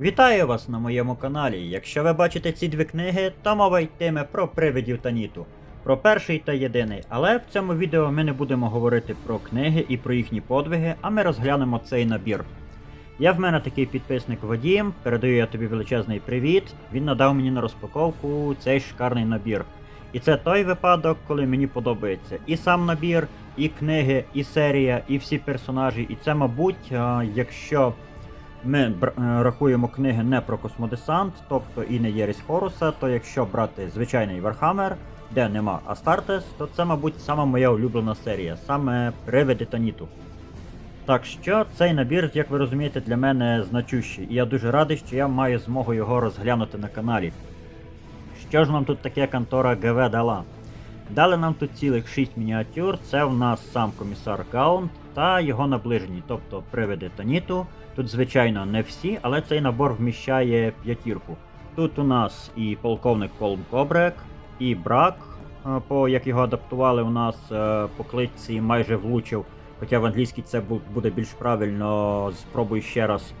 Вітаю вас на моєму каналі. Якщо ви бачите ці дві книги, то мова йтиме про привидів та Ніту. Про перший та єдиний. Але в цьому відео ми не будемо говорити про книги і про їхні подвиги, а ми розглянемо цей набір. Я в мене такий підписник Вадім, передаю я тобі величезний привіт. Він надав мені на розпаковку цей шикарний набір. І це той випадок, коли мені подобається і сам набір, і книги, і серія, і всі персонажі. І це, мабуть, якщо ми е, рахуємо книги не про космодесант, тобто і не Єріс Хоруса, то якщо брати звичайний Вархаммер, де нема Астартес, то це, мабуть, сама моя улюблена серія, саме Привиди та Ніту. Так що цей набір, як ви розумієте, для мене значущий, і я дуже радий, що я маю змогу його розглянути на каналі. Що ж нам тут таке контора ГВ дала? Дали нам тут цілих 6 мініатюр, це в нас сам комісар Гаунт та його наближені, тобто привиди та Ніту. Тут, звичайно, не всі, але цей набор вміщає п'ятірку. Тут у нас і полковник Колм Кобрек, і Брак, е, по як його адаптували у нас е, по кличці майже влучив. Хоча в англійській це буде більш правильно, спробую ще раз.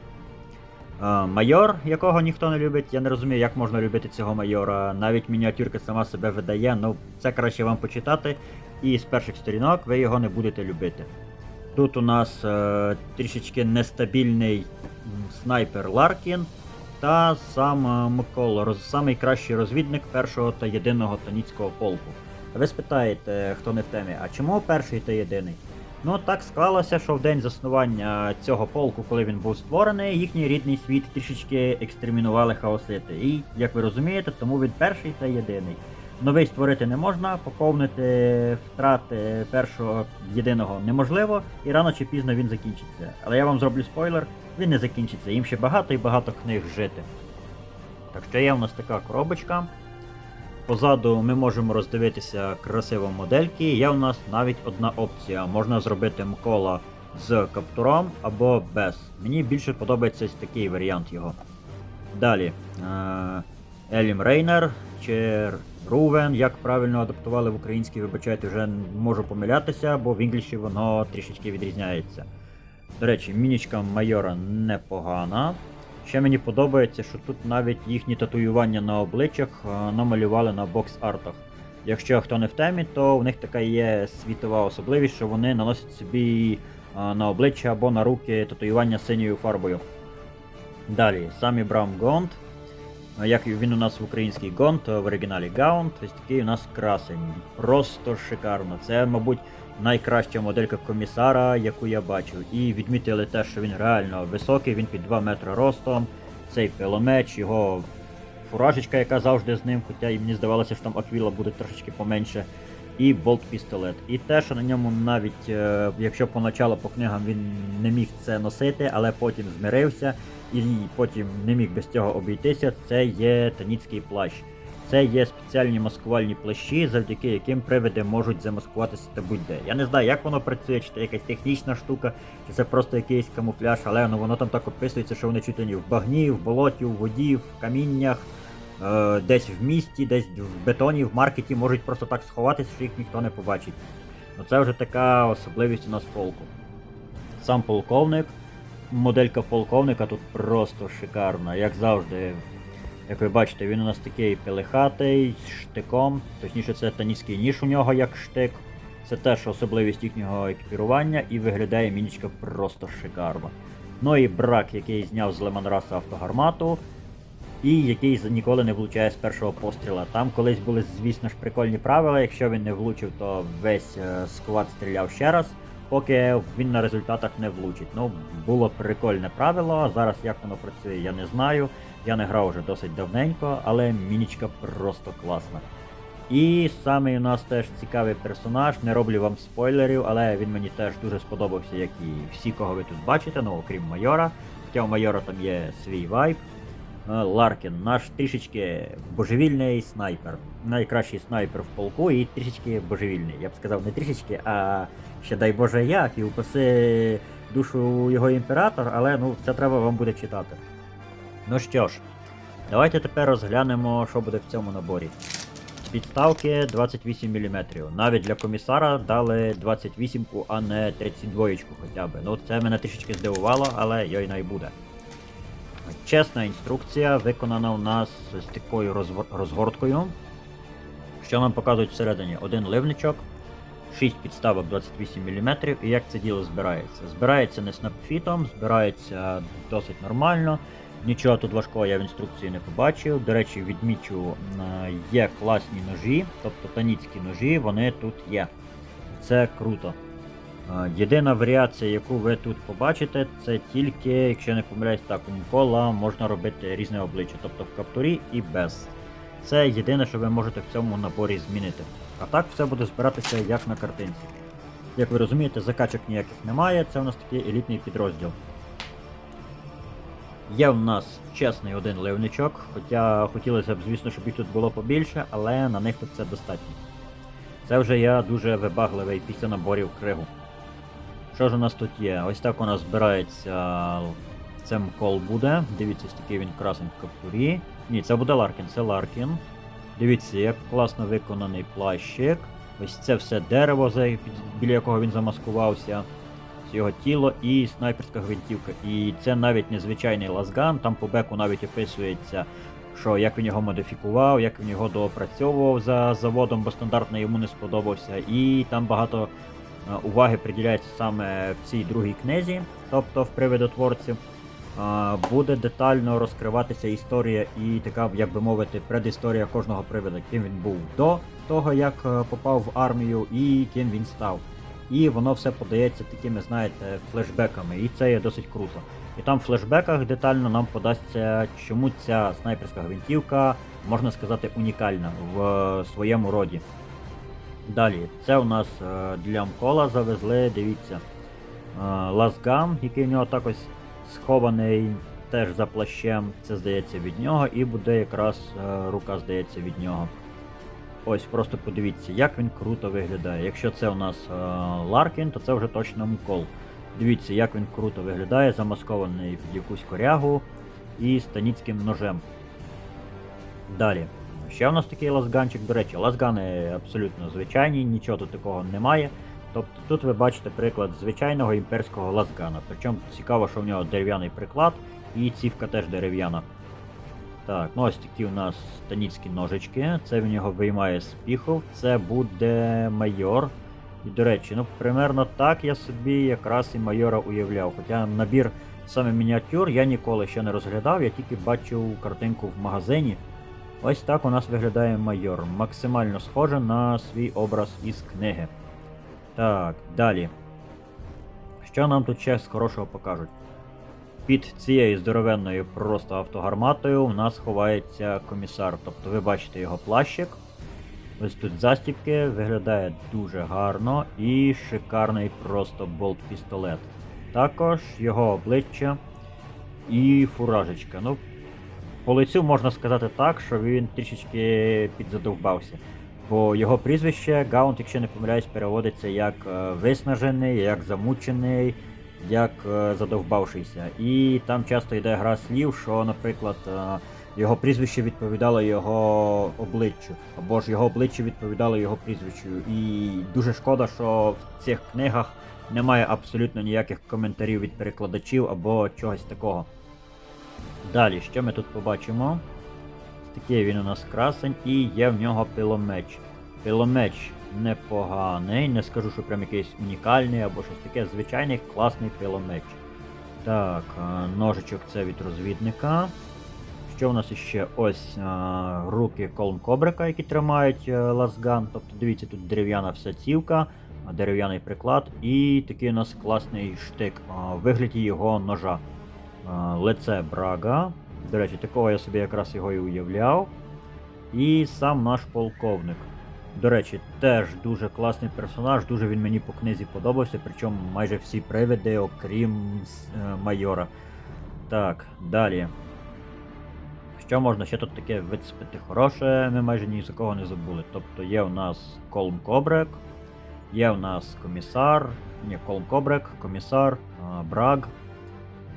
Е, Майор, якого ніхто не любить, я не розумію, як можна любити цього майора. Навіть мініатюрка сама себе видає, ну це краще вам почитати. І з перших сторінок ви його не будете любити. Тут у нас е, трішечки нестабільний снайпер Ларкін та сам е, Микола, роз, самий кращий розвідник першого та єдиного таніцького полку. Ви спитаєте, хто не в темі, а чому перший та єдиний? Ну так склалося, що в день заснування цього полку, коли він був створений, їхній рідний світ трішечки екстремінували хаосити. І, як ви розумієте, тому він перший та єдиний. Новий створити не можна, поповнити втрати першого єдиного неможливо, і рано чи пізно він закінчиться. Але я вам зроблю спойлер, він не закінчиться, їм ще багато і багато книг жити. Так що є у нас така коробочка. Позаду ми можемо роздивитися красиві модельки. Є у нас навіть одна опція. Можна зробити Микола з каптуром або без. Мені більше подобається такий варіант його. Далі. е, Елім Рейнер чи Рувен, як правильно адаптували в українській, вибачайте, вже можу помилятися, бо в інгліші воно трішечки відрізняється. До речі, мінічка майора непогана. Ще мені подобається, що тут навіть їхні татуювання на обличчях е, намалювали на бокс-артах. Якщо хто не в темі, то в них така є світова особливість, що вони наносять собі е, на обличчя або на руки татуювання синьою фарбою. Далі, самі Брам Гонт. Е, Як він у нас в українській Гонт, в оригіналі Гаунт, ось такий у нас красень. Просто шикарно. Це, мабуть, найкраща моделька комісара, яку я бачив. І відмітили те, що він реально високий, він під 2 метри ростом. Цей пиломеч, його фуражечка, яка завжди з ним, хоча і мені здавалося, що там аквіла буде трошечки поменше. І болт-пістолет. І те, що на ньому навіть, е, якщо поначалу по книгам він не міг це носити, але потім змирився і потім не міг без цього обійтися, це є таніцький плащ. Це є спеціальні маскувальні плащі, завдяки яким привиди можуть замаскуватися та будь-де. Я не знаю, як воно працює, чи це якась технічна штука, чи це просто якийсь камуфляж, але ну, воно там так описується, що вони чуть в багні, в болоті, в воді, в каміннях, е, десь в місті, десь в бетоні, в маркеті можуть просто так сховатися, що їх ніхто не побачить. Ну це вже така особливість у нас полку. Сам полковник, моделька полковника тут просто шикарна, як завжди. Як ви бачите, він у нас такий пелехатий, з штиком, точніше це таніський ніж у нього як штик. Це теж особливість їхнього екіпірування і виглядає мінічка просто шикарно. Ну і брак, який зняв з Лемонраса автогармату, і який ніколи не влучає з першого постріла. Там колись були, звісно ж, прикольні правила. Якщо він не влучив, то весь е, сквад стріляв ще раз, поки він на результатах не влучить. Ну, було прикольне правило. Зараз як воно працює, я не знаю. Я не грав вже досить давненько, але мінічка просто класна. І самий у нас теж цікавий персонаж, не роблю вам спойлерів, але він мені теж дуже сподобався, як і всі, кого ви тут бачите, ну окрім майора. Хоча у майора там є свій вайб. Ларкін, наш трішечки божевільний снайпер. Найкращий снайпер в полку і трішечки божевільний. Я б сказав, не трішечки, а ще дай Боже як, і упаси душу його імператор, але ну це треба вам буде читати. Ну що ж, давайте тепер розглянемо, що буде в цьому наборі. Підставки 28 мм. Навіть для комісара дали 28, а не 32 хоча б. Ну це мене трішечки здивувало, але йой най буде. Чесна інструкція виконана у нас з такою розгорткою. Що нам показують всередині? Один ливничок, 6 підставок 28 мм, і як це діло збирається. Збирається не снапфітом, збирається досить нормально. Нічого тут важкого я в інструкції не побачив. До речі, відмічу, е, є класні ножі, тобто таніцькі ножі, вони тут є. Це круто. Єдина варіація, яку ви тут побачите, це тільки, якщо не помиляюсь, так, у Микола можна робити різне обличчя, тобто в каптурі і без. Це єдине, що ви можете в цьому наборі змінити. А так все буде збиратися як на картинці. Як ви розумієте, закачок ніяких немає, це у нас такий елітний підрозділ. Є в нас чесний один ливничок, хоча хотілося б, звісно, щоб їх тут було побільше, але на них тут це достатньо. Це вже я дуже вибагливий після наборів кригу. Що ж у нас тут є? Ось так у нас збирається. Це мкол буде. Дивіться, ось такий він красень в каптурі. Ні, це буде Ларкін, це Ларкін. Дивіться, як класно виконаний плащик. Ось це все дерево, біля якого він замаскувався. Його тіло і снайперська гвинтівка. І це навіть не звичайний лазган, там по беку навіть описується, що як він його модифікував, як він його доопрацьовував за заводом, бо стандартно йому не сподобався. І там багато уваги приділяється саме в цій другій книзі, тобто в привидотворців. Е, Буде детально розкриватися історія і така, як би мовити, предісторія кожного привида, ким він був до того, як е, попав в армію, і ким він став. І воно все подається такими, знаєте, флешбеками, і це є досить круто. І там в флешбеках детально нам подасться, чому ця снайперська гвинтівка, можна сказати, унікальна в е, своєму роді. Далі, це у нас е, для Мкола завезли, дивіться, е, лазган, який в нього так ось схований теж за плащем. Це здається від нього, і буде якраз е, рука, здається, від нього. Ось, просто подивіться, як він круто виглядає. Якщо це у нас Ларкін, то це вже точно Мкол. Дивіться, як він круто виглядає, замаскований під якусь корягу і станіцьким ножем. Далі. Ще у нас такий лазганчик, до речі, лазгани абсолютно звичайні, нічого тут такого немає. Тобто тут ви бачите приклад звичайного імперського лазгана. Причому цікаво, що в нього дерев'яний приклад і цівка теж дерев'яна. Так, ну ось такі у нас станіцькі ножички. Це в нього виймає спіхов. Це буде майор. І до речі, ну примерно так я собі якраз і майора уявляв. Хоча набір саме мініатюр я ніколи ще не розглядав, я тільки бачив картинку в магазині. Ось так у нас виглядає майор. Максимально схоже на свій образ із книги. Так, далі. Що нам тут ще з хорошого покажуть? Під цією здоровенною просто автогарматою у нас ховається комісар. Тобто ви бачите його плащик. Ось тут застібки, виглядає дуже гарно і шикарний просто болт-пістолет. Також його обличчя і фуражечка. Ну, по лицю можна сказати так, що він трішечки підзадовбався. Бо його прізвище Гаунт, якщо не помиляюсь, переводиться як е, виснажений, як замучений, як е, задовбавшийся. І там часто йде гра слів, що, наприклад, е, його прізвище відповідало його обличчю, або ж його обличчя відповідало його прізвищу. І дуже шкода, що в цих книгах немає абсолютно ніяких коментарів від перекладачів або чогось такого. Далі, що ми тут побачимо? Такий він у нас красень і є в нього пиломеч. Пиломеч непоганий, не скажу, що прям якийсь унікальний або щось таке, звичайний класний пиломеч. Так, ножичок це від розвідника. Що у нас іще? Ось а, руки колм кобрика, які тримають е, лазган. Тобто дивіться, тут дерев'яна вся цівка, дерев'яний приклад, і такий у нас класний штик а, в вигляді його ножа. Лице Брага. До речі, такого я собі якраз його і уявляв. І сам наш полковник. До речі, теж дуже класний персонаж, дуже він мені по книзі подобався, причому майже всі привиди, окрім е, майора. Так, далі. Що можна ще тут таке вицепити хороше, ми майже ні за кого не забули. Тобто є у нас Колм Кобрек, є у нас комісар, ні, Колм Кобрек, комісар, Браг.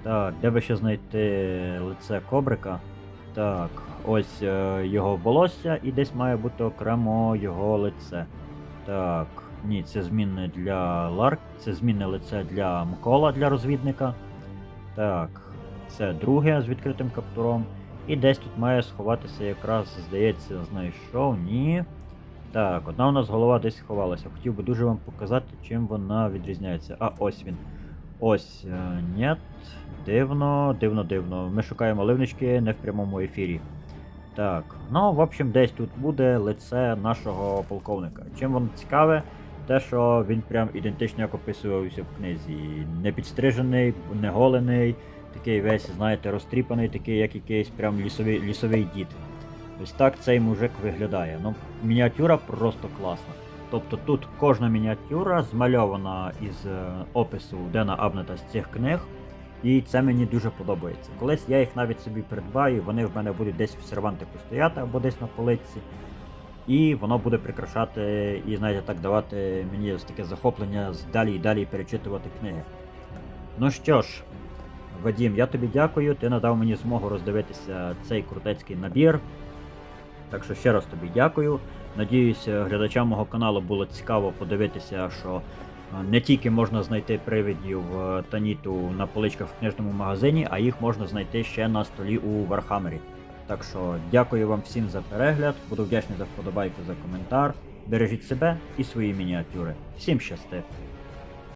Так, де би ще знайти лице Кобрика? Так, ось е, його волосся і десь має бути окремо його лице. Так, ні, це змінне для Ларк, це змінне лице для Микола для розвідника. Так, Це друге з відкритим каптуром. І десь тут має сховатися якраз, здається, знайшов. Ні. Так, одна у нас голова десь сховалася. Хотів би дуже вам показати, чим вона відрізняється. А, ось він. Ось. Е, ні. Дивно, дивно, дивно. Ми шукаємо ливнички не в прямому ефірі. Так, ну, в общем, десь тут буде лице нашого полковника. Чим воно цікаве? Те, що він прям ідентично як описувався в книзі. Не підстрижений, не голений, такий весь, знаєте, розтріпаний, такий, як якийсь прям лісовий, лісовий дід. Ось так цей мужик виглядає. Ну, мініатюра просто класна. Тобто тут кожна мініатюра змальована із е, опису Дена Абнета з цих книг. І це мені дуже подобається. Колись я їх навіть собі придбаю, вони в мене будуть десь в сервантику стояти або десь на полиці. І воно буде прикрашати і, знаєте, так давати мені ось таке захоплення далі і далі перечитувати книги. Ну що ж, Вадім, я тобі дякую. Ти надав мені змогу роздивитися цей крутецький набір. Так що ще раз тобі дякую. Надіюся, глядачам мого каналу було цікаво подивитися, що е, не тільки можна знайти привидів е, Таніту на поличках в книжному магазині, а їх можна знайти ще на столі у Вархаммері. Так що дякую вам всім за перегляд, буду вдячний за вподобайку за коментар. Бережіть себе і свої мініатюри. Всім щасти!